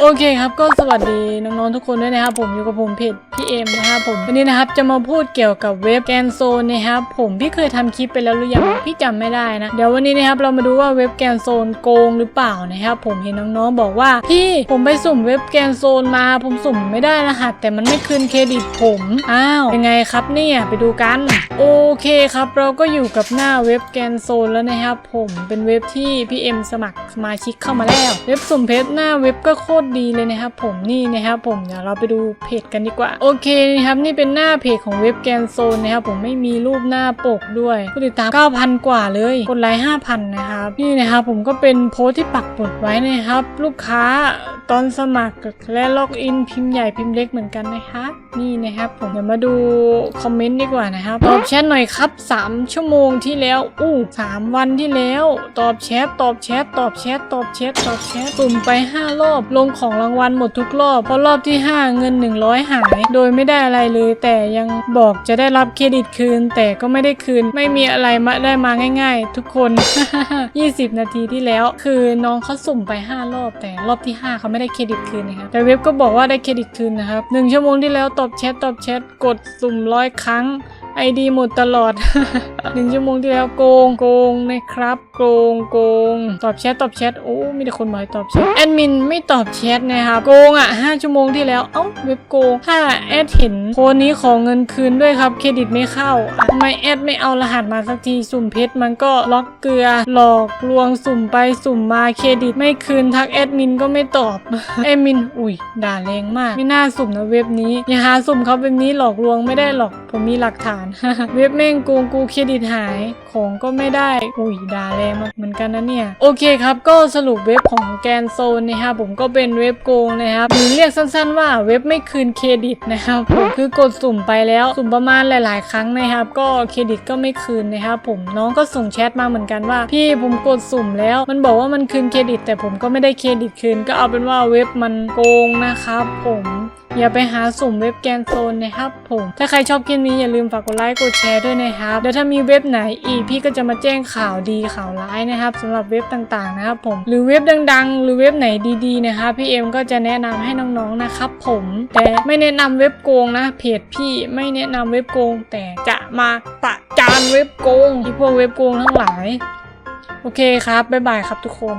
โอเคครับก็สวัสดีน้องๆทุกคนด้วยนะครับผมอยู่กับผมเพจพี่เอ็มนะครับผมวันนี้นะครับจะมาพูดเกี่ยวกับเว็บแกนโซนนะครับผมพี่เคยทำคลิปไปแล้วหรือยังพี่จำไม่ได้นะเดี๋ยววันนี้นะครับเรามาดูว่าเว็บแกนโซนโกงหรือเปล่านะครับผมเห็นน้องๆบอกว่าพี่ผมไปสุ่มเว็บแกนโซนมาผมสุ่มไม่ได้รหัส แต่มันไม่คืนเครดิตผมอ้าวยังไงครับเนี่ยไปดูกันโอเคครับ เราก็อยู่กับหน้าเว็บแกนโซนแล้วนะครับผมเป็นเว็บที่พี่เอ็มสมัครสมาชิกเข้ามาแล้ว เว็บสุ่มเพชรหน้าเว็บก็โคตรดีเลยนะครับผมนี่นะครับผมเดี๋ยวเราไปดูเพจกันดีกว่า โอเคนะครับนี่เป็นหน้าเพจของเว็บแกนโซนนะครับผมไม่มีรูปหน้าปกด้วยผู้ติดตาม 9,000 กว่าเลยกดไลค์5,000 นะครับนี่นะครับผมก็เป็นโพสที่ปักหมุดไว้นะครับ ลูกค้า ตอนสมัครและล็อกอินพิมพ์ใหญ่พิมพ์เล็กเหมือนกันนะครับนี่นะครับผมเดี๋ยวมาดูคอมเมนต์ดีกว่านะครับตอบแชทหน่อยครับ 3 ชั่วโมงที่แล้วอู้3วันที่แล้ว ตอบแชทตอบแชทตอบแชทตอบแชทตอบแชทสุ่มไป 5 รอบ ลงของรางวัลหมดทุกรอบเพราะรอบที่ 5 เงิน 100 หาย โดยไม่ได้อะไรเลย แต่ยังบอกจะได้รับเครดิตคืน แต่ก็ไม่ได้คืน ไม่มีอะไรมาได้มาง่าย ๆ ทุกคน 20 นาทีที่แล้ว คือน้องเขาสุ่มไป 5 รอบ แต่รอบที่ 5เขาไม่ได้เครดิตคืนนะครับแต่เว็บก็บอกว่าได้เครดิตคืนนะครับหนึ่งชั่วโมงที่แล้วตอบแชทตอบแชทกดสุ่มร้อยครั้ง ไอดีหมดตลอด หนึ่งชั่วโมงที่แล้วโกงโกงนะครับ โกงโกงตอบแชทตอบแชทโอ้มีแต่คนบอกให้ตอบแชทแอดมินไม่ตอบแชทนะครับโกงอะห้าชั่วโมงที่แล้วเอ้าเว็บโกงถ้าแอดเห็นโคนนี้ขอเงินคืนด้วยครับเครดิตไม่เข้าทำไมแอดไม่เอารหัสมาสักทีสุ่มเพชรมันก็ล็อกเกลือหลอกลวงสุ่มไปสุ่มมาเครดิตไม่คืนทักแอดมินก็ไม่ตอบแอดมินอุ้ยด่าแรงมาก ไม่น่าสุ่มนะเว็บนี้อย่าหาสุ่มเขาเว็บนี้หลอกลวงไม่ได้หรอกผมมีหลักฐานเว็บแม่งโกงกูเครดิตหายของก็ไม่ได้ อุ้ยด่าแรงมากเหมือนกันนะเนี่ย โอเคครับ ก็สรุปเว็บของแกนโซนนะครับผมก็เป็นเว็บโกงนะครับหรือเรียกสั้นๆ ว่าเว็บไม่คืนเครดิตนะครับผมคือกดสุ่มไปแล้วสุ่มประมาณหลาย ๆ ครั้งนะครับ ก็เครดิตก็ไม่คืนนะครับผมน้องก็ส่งแชทมาเหมือนกันว่า พี่ผมกดสุ่มแล้ว มันบอกว่ามันคืนเครดิต แต่ผมก็ไม่ได้เครดิตคืน ก็เอาเป็นว่าเว็บมันโกงนะครับผม อย่าไปหาสุ่มเว็บแกนโซนนะครับผม ถ้าใครชอบคลิปนี้อย่าลืมฝากกดไลค์กดแชร์ด้วยนะครับเดี๋ยวถ้ามีเว็บไหนอีกพี่ก็จะมาแจ้งข่าวดีข่าวร้ายนะครับสำหรับเว็บต่างๆนะครับผมหรือเว็บดังๆ หรือเว็บไหนดีๆนะครับพี่เอ็มก็จะแนะนำให้น้องๆนะครับผมแต่ไม่แนะนำเว็บโกงนะเพจพี่ไม่แนะนำเว็บโกง แต่จะมาประจานเว็บโกงที่พวกเว็บโกงทั้งหลาย โอเคครับบ๊ายบายครับทุกคน